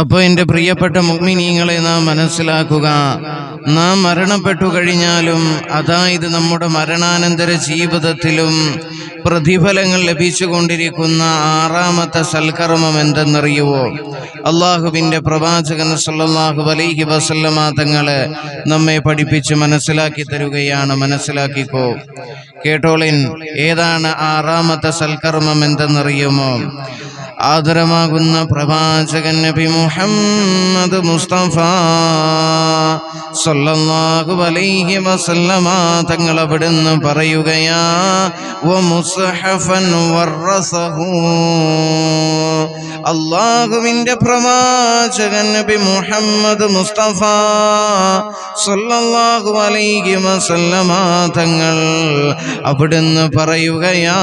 അപ്പോൾ എന്റെ പ്രിയപ്പെട്ട മുഗ്മിനീങ്ങളെ നാം മനസ്സിലാക്കുക. നാം മരണപ്പെട്ടു കഴിഞ്ഞാലും അതായത് നമ്മുടെ മരണാനന്തര ജീവിതത്തിലും പ്രതിഫലങ്ങൾ ലഭിച്ചുകൊണ്ടിരിക്കുന്ന ആറാമത്തെ സൽക്കർമ്മം എന്തെന്നറിയുവോ? അള്ളാഹുവിന്റെ പ്രവാചകൻ സല്ലാഹു അലൈഹി വസല്ലമ നമ്മെ പഠിപ്പിച്ച് മനസ്സിലാക്കി തരുകയാണ്. മനസ്സിലാക്കിക്കോ. കേട്ടോളിൻ ഏതാണ് ആറാമത്തെ സൽക്കർമ്മം എന്തെന്നറിയുമോ? ആദരമാകുന്ന പ്രവാചകൻ നബി മുഹമ്മദ് മുസ്തഫ സല്ലല്ലാഹു അലൈഹി വസല്ലമ തങ്ങൾ അവിടുന്ന് പറയുകയാ വ മുസ്ഹഫൻ വറസഹു. അല്ലാഹുവിന്റെ പ്രവാചകൻ നബി മുഹമ്മദ് മുസ്തഫ സല്ലല്ലാഹു അലൈഹി വസല്ലമ തങ്ങൾ അവിടുന്ന് പറയുകയാ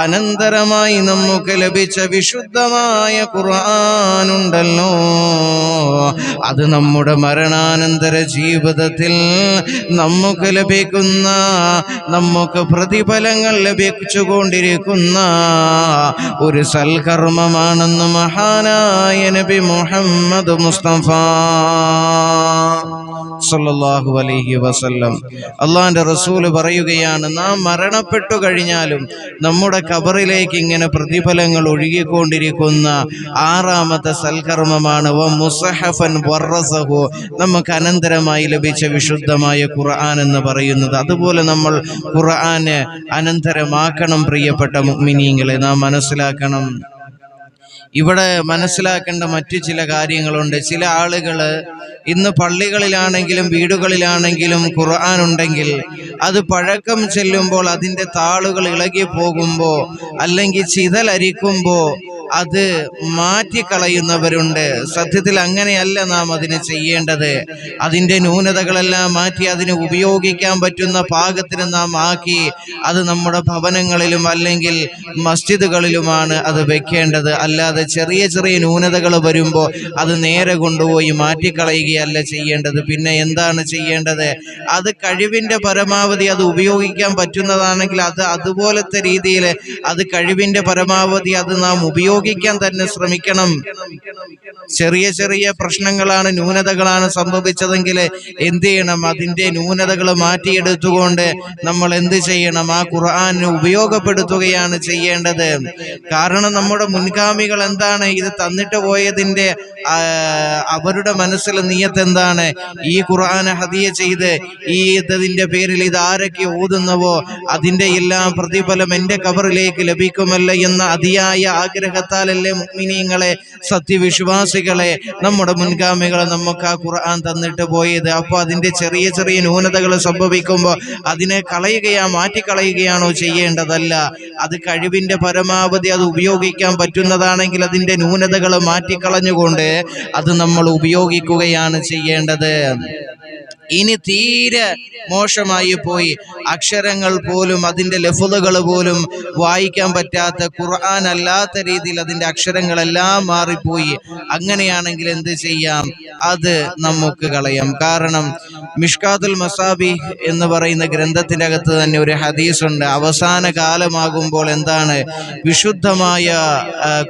അനന്തരമായി നമുക്ക് ലഭിച്ച വിശുദ്ധമായ ഖുർആാനുണ്ടല്ലോ. അത് നമ്മുടെ മരണാനന്തര ജീവിതത്തിൽ നമുക്ക് ലഭിക്കുന്ന നമുക്ക് പ്രതിഫലങ്ങൾ ലഭിച്ചുകൊണ്ടിരിക്കുന്ന ഒരു സൽക്കർമ്മമാണെന്ന് മഹാനായ നബി മുഹമ്മദ് മുസ്തഫ. സല്ലല്ലാഹു അലൈഹി വസല്ലം. അള്ളാഹിന്റെ റസൂൽ പറയുകയാണ് നാം മരണപ്പെട്ടു കഴിഞ്ഞാലും നമ്മുടെ കബറിലേക്ക് ഇങ്ങനെ പ്രതിഫലങ്ങൾ ഒഴുകിക്കൊണ്ടിരിക്കുന്ന ആറാമത്തെ സൽക്കർമ്മമാണ് നമുക്ക് അനന്തരമായി ലഭിച്ച വിശുദ്ധമായ ഖുർആൻ എന്ന് പറയുന്നത്. അതുപോലെ നമ്മൾ ഖുർആന് അനന്തരമാക്കണം പ്രിയപ്പെട്ട മിനിങ്ങളെ നാം മനസ്സിലാക്കണം. ഇവിടെ മനസ്സിലാക്കേണ്ട മറ്റു ചില കാര്യങ്ങളുണ്ട്. ചില ആളുകൾ ഇന്ന് പള്ളികളിലാണെങ്കിലും വീടുകളിലാണെങ്കിലും ഖുർആൻ ഉണ്ടെങ്കിൽ അത് പഴക്കം ചെല്ലുമ്പോൾ അതിന്റെ താളുകൾ ഇളകി പോകുമ്പോൾ അല്ലെങ്കിൽ ചിതലരിക്കുമ്പോൾ അത് മാറ്റിക്കളയുന്നവരുണ്ട്. സത്യത്തിൽ അങ്ങനെയല്ല നാം അതിന് ചെയ്യേണ്ടത്. അതിന്റെ ന്യൂനതകളെല്ലാം മാറ്റി അതിന് ഉപയോഗിക്കാൻ പറ്റുന്ന പാകത്തിന് നാം ആക്കി അത് നമ്മുടെ ഭവനങ്ങളിലും അല്ലെങ്കിൽ മസ്ജിദുകളിലുമാണ് അത് വെക്കേണ്ടത്. അല്ലാതെ ചെറിയ ചെറിയ ന്യൂനതകൾ വരുമ്പോൾ അത് നേരെ കൊണ്ടുപോയി മാറ്റിക്കളയുകയല്ല ചെയ്യേണ്ടത്. പിന്നെ എന്താണ് ചെയ്യേണ്ടത്? അത് കഴിവിന്റെ പരമാവധി അത് ഉപയോഗിക്കാൻ പറ്റുന്നതാണെങ്കിൽ അത് അതുപോലത്തെ രീതിയിൽ അത് കഴിവിന്റെ പരമാവധി അത് നാം ഉപയോഗിക്കാൻ തന്നെ ശ്രമിക്കണം. ചെറിയ ചെറിയ പ്രശ്നങ്ങളാണ് ന്യൂനതകളാണ് സംഭവിച്ചതെങ്കിൽ എന്ത് ചെയ്യണം? അതിന്റെ ന്യൂനതകൾ മാറ്റിയെടുത്തുകൊണ്ട് നമ്മൾ എന്ത് ചെയ്യണം? ആ ഖുർആൻ ഉപയോഗപ്പെടുത്തുകയാണ് ചെയ്യേണ്ടത്. കാരണം നമ്മുടെ മുൻഗാമികൾ എന്താണ്? ഇത് തന്നിട്ട് പോയതിന്റെ അവരുടെ മനസ്സിൽ നീയത്ത് എന്താണ്? ഈ ഖുർആൻ ഹദിയ ചെയ്ത് ഈ ഇതിന്റെ പേരിൽ ഇത് ആരൊക്കെ ഓതുന്നവോ അതിന്റെ എല്ലാം പ്രതിഫലം എന്റെ കവറിലേക്ക് ലഭിക്കുമല്ല എന്ന അതിയായ ആഗ്രഹത്താലല്ലേ മുഗ്മിനീങ്ങളെ സത്യവിശ്വാസികളെ നമ്മുടെ മുൻഗാമികളെ നമുക്ക് ആ ഖുർആൻ തന്നിട്ട് പോയത്. അപ്പോൾ അതിന്റെ ചെറിയ ചെറിയ ന്യൂനതകൾ സംഭവിക്കുമ്പോൾ അതിനെ കളയുകയാ മാറ്റിക്കളയുകയാണോ ചെയ്യേണ്ടതല്ല. അത് കഴിവിന്റെ പരമാവധി അത് ഉപയോഗിക്കാൻ പറ്റുന്നതാണെങ്കിൽ അതിന്റെ ന്യൂനതകൾ മാറ്റിക്കളഞ്ഞുകൊണ്ട് അത് നമ്മൾ ഉപയോഗിക്കുകയാണ് ചെയ്യേണ്ടത്. ഇനി തീരെ മോശമായി പോയി. അക്ഷരങ്ങൾ പോലും അതിന്റെ ലഫുതകൾ പോലും വായിക്കാൻ പറ്റാത്ത ഖുർആൻ അല്ലാത്ത രീതിയിൽ അതിന്റെ അക്ഷരങ്ങളെല്ലാം മാറിപ്പോയി. അങ്ങനെയാണെങ്കിൽ എന്ത് ചെയ്യാം? അത് നമുക്ക് കളയാം. കാരണം മിഷ്കാത്തുൽ മസാബി എന്ന് പറയുന്ന ഗ്രന്ഥത്തിന്റെ അകത്ത് തന്നെ ഒരു ഹദീസുണ്ട്. അവസാന കാലമാകുമ്പോൾ എന്താണ്? വിശുദ്ധമായ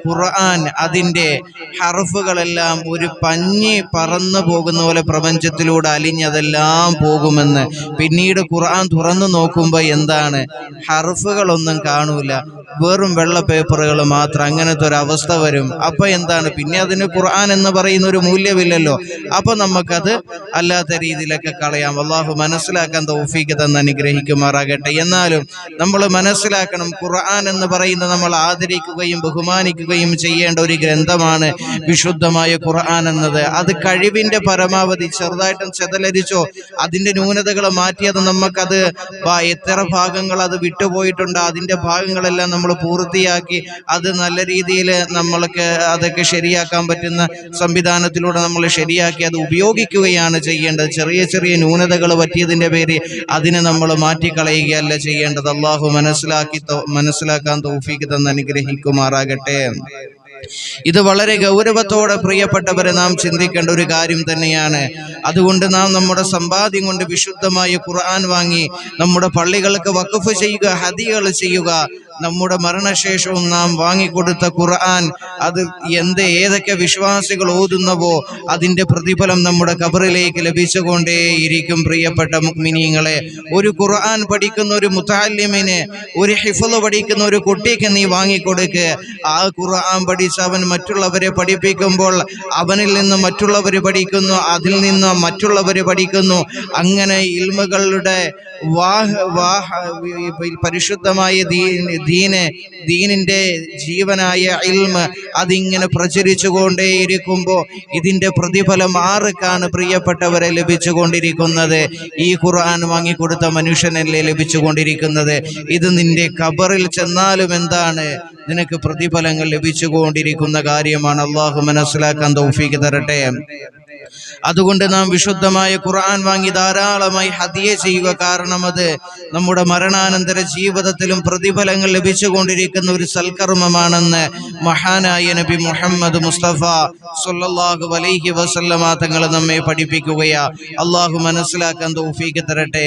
ഖുർആൻ അതിന്റെ ഹർഫുകളെല്ലാം ഒരു പഞ്ഞി പറന്നു പോകുന്ന പോലെ പ്രപഞ്ചത്തിലൂടെ അലിഞ്ഞതെല്ലാം പോകുമെന്ന്. പിന്നീട് ഖുർആൻ തുറന്നു നോക്കുമ്പോൾ എന്താണ്? ഹർഫുകളൊന്നും കാണൂല. വെറും വെള്ള പേപ്പറുകൾ മാത്രം. അങ്ങനത്തെ ഒരു അവസ്ഥ വരും. അപ്പൊ എന്താണ്? പിന്നെ അതിന് ഖുർആൻ എന്ന് പറയുന്ന ഒരു മൂല്യമില്ലല്ലോ. അപ്പൊ നമുക്കത് അല്ലാത്ത രീതിയിലൊക്കെ കളയാം. അള്ളാഹു മനസ്സിലാക്കാൻ തൗഫീക്ക് തന്ന് അനുഗ്രഹിക്കുമാറാകട്ടെ. എന്നാലും നമ്മൾ മനസ്സിലാക്കണം ഖുർആൻ എന്ന് പറയുന്ന നമ്മൾ ആദരിക്കുകയും ബഹുമാനിക്കുകയും ചെയ്യേണ്ട ഒരു ഗ്രന്ഥമാണ് വിശുദ്ധമായ ഖുർആൻ എന്നത്. അത് കഴിവിന്റെ പരമാവധി ചെറുതായിട്ടും ചെതലരിച്ചോ അതിന്റെ ന്യൂനതകൾ മാറ്റിയത് നമുക്കത് എത്ര ഭാഗങ്ങൾ അത് വിട്ടുപോയിട്ടുണ്ട് അതിന്റെ ഭാഗങ്ങളെല്ലാം നമ്മൾ പൂർത്തിയാക്കി അത് നല്ല രീതിയിൽ നമ്മൾക്ക് അതൊക്കെ ശരിയാക്കാൻ പറ്റുന്ന സംവിധാനത്തിലൂടെ നമ്മൾ ശരിയാക്കി അത് ഉപയോഗിക്കുകയാണ് ചെയ്യേണ്ടത്. ചെറിയ ചെറിയ ന്യൂനതകൾ പറ്റിയതിന്റെ പേര് അതിനെ നമ്മൾ മാറ്റിക്കളയുകയല്ല ചെയ്യേണ്ടത്. അള്ളാഹു മനസ്സിലാക്കി മനസ്സിലാക്കാൻ തോഫിക്ക് തന്ന് അനുഗ്രഹിക്കുമാറാകട്ടെ. ഇത് വളരെ ഗൗരവത്തോടെ പ്രിയപ്പെട്ടവരെ നാം ചിന്തിക്കേണ്ട ഒരു കാര്യം തന്നെയാണ്. അതുകൊണ്ട് നാം നമ്മുടെ സമ്പാദ്യം കൊണ്ട് വിശുദ്ധമായി ഖുർആൻ വാങ്ങി നമ്മുടെ പള്ളികൾക്ക് വഖഫ് ചെയ്യുക ഹദികൾ ചെയ്യുക നമ്മുടെ മരണശേഷവും നാം വാങ്ങിക്കൊടുത്ത ഖുർആൻ അത് എന്ത് ഏതൊക്കെ വിശ്വാസികൾ ഓതുന്നവോ അതിന്റെ പ്രതിഫലം നമ്മുടെ കബറിലേക്ക് ലഭിച്ചുകൊണ്ടേയിരിക്കും പ്രിയപ്പെട്ട മിനിങ്ങളെ ഒരു ഖുർആൻ പഠിക്കുന്ന ഒരു മുത്താലിമിന് ഒരു ഹിഫൽ പഠിക്കുന്ന ഒരു കുട്ടിക്ക് നീ വാങ്ങിക്കൊടുക്ക്. ആ ഖുർആൻ പഠിച്ച് അവൻ മറ്റുള്ളവരെ പഠിപ്പിക്കുമ്പോൾ അവനിൽ നിന്ന് മറ്റുള്ളവർ പഠിക്കുന്നു അതിൽ നിന്ന് മറ്റുള്ളവർ പഠിക്കുന്നു. അങ്ങനെ ഇൽമുകളുടെ വാഹ വാഹ പരിശുദ്ധമായ ദീന് ദീനിന്റെ ജീവനായ ഇൽമ് അതിങ്ങനെ പ്രചരിച്ചു കൊണ്ടേയിരിക്കുമ്പോൾ ഇതിന്റെ പ്രതിഫലം ആർക്കാണ് പ്രിയപ്പെട്ടവരെ ലഭിച്ചുകൊണ്ടിരിക്കുന്നത്? ഈ ഖുർആൻ വാങ്ങിക്കൊടുത്ത മനുഷ്യനല്ലേ ലഭിച്ചുകൊണ്ടിരിക്കുന്നത്? ഇത് നിന്റെ ഖബറിൽ ചെന്നാലും എന്താണ്? നിനക്ക് പ്രതിഫലങ്ങൾ ലഭിച്ചുകൊണ്ടിരിക്കുന്ന കാര്യമാണ്. അള്ളാഹു മനസ്സിലാക്കാൻ തൗഫീക്ക് തരട്ടെ. അതുകൊണ്ട് നാം വിശുദ്ധമായ ഖുർആൻ വാങ്ങി ധാരാളമായി ഹതിയ ചെയ്യുക കാരണം അത് നമ്മുടെ മരണാനന്തര ജീവിതത്തിലും പ്രതിഫലങ്ങൾ ലഭിച്ചുകൊണ്ടിരിക്കുന്ന ഒരു സൽക്കർമ്മമാണെന്ന് മഹാനായ നബി മുഹമ്മദ് മുസ്തഫ സല്ലല്ലാഹു അലൈഹി വസല്ലമ തങ്ങൾ നമ്മെ പഠിപ്പിക്കുകയാ. അള്ളാഹു മനസ്സിലാക്കാൻ തൗഫീഖ് തരട്ടെ.